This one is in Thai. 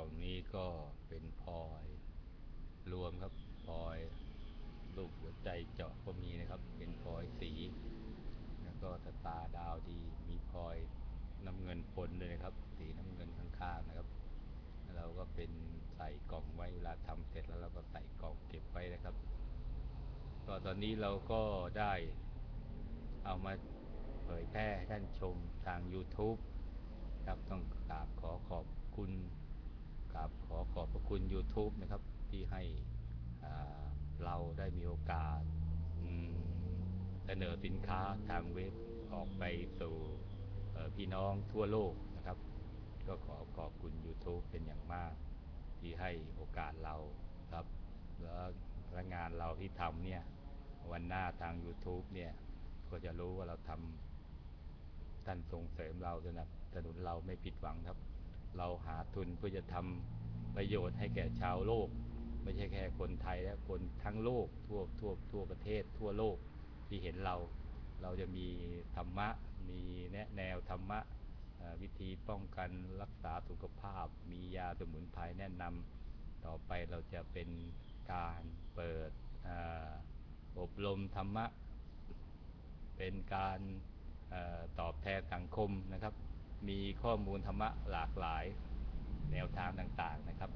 กล่องนี้ก็เป็นพลอยรวมครับพลอยรูปหัวใจเจาะก็มีนะครับ เป็นพลอยสี แล้วก็สตาดาวดีมีพลอยน้ำเงินปนด้วยนะครับ สีน้ำเงินข้างๆนะครับแล้วเราก็เป็นใส่กล่องไว้เวลาทำเสร็จแล้วเราก็ใส่กล่องเก็บไว้นะครับก็ตอนนี้เราก็ได้เอามาเผยแพร่ท่านชมทาง YouTube ครับต้องกราบขอขอบคุณกราบขอขอบพระ คุณ YouTube นะครับ ที่ให้เราได้มีโอกาสเสนอสินค้าทางเว็บออกไปสู่พี่น้องทั่วโลกนะครับ ก็ขอขอบคุณ YouTube เป็นอย่างมาก ที่ให้โอกาสเราครับ แล้วแลงานเราที่ทำเนี่ยวันหน้าทาง YouTube เนี่ยก็จะรู้ว่าเราทำท่านส่งเสริมเราสนับสนุนเราไม่ผิดหวังครับ เราหาทุนเพื่อจะทำ ประโยชน์ให้แก่ชาวโลก ไม่ใช่แค่คนไทยและคนทั้งโลกทั่วทั่วทั่วประเทศ ทั่วโลกที่เห็นเรา เราจะมีธรรมะมีแนะแนวธรรมะวิธีป้องกันรักษาสุขภาพ มียาสมุนไพรแนะนำต่อไปเราจะเป็นการเปิดออบรมธรรมะ เป็นการอตอบแทนสังคมนะครับ มีข้อมูลธรรมะหลากหลายางต่างๆนะครับ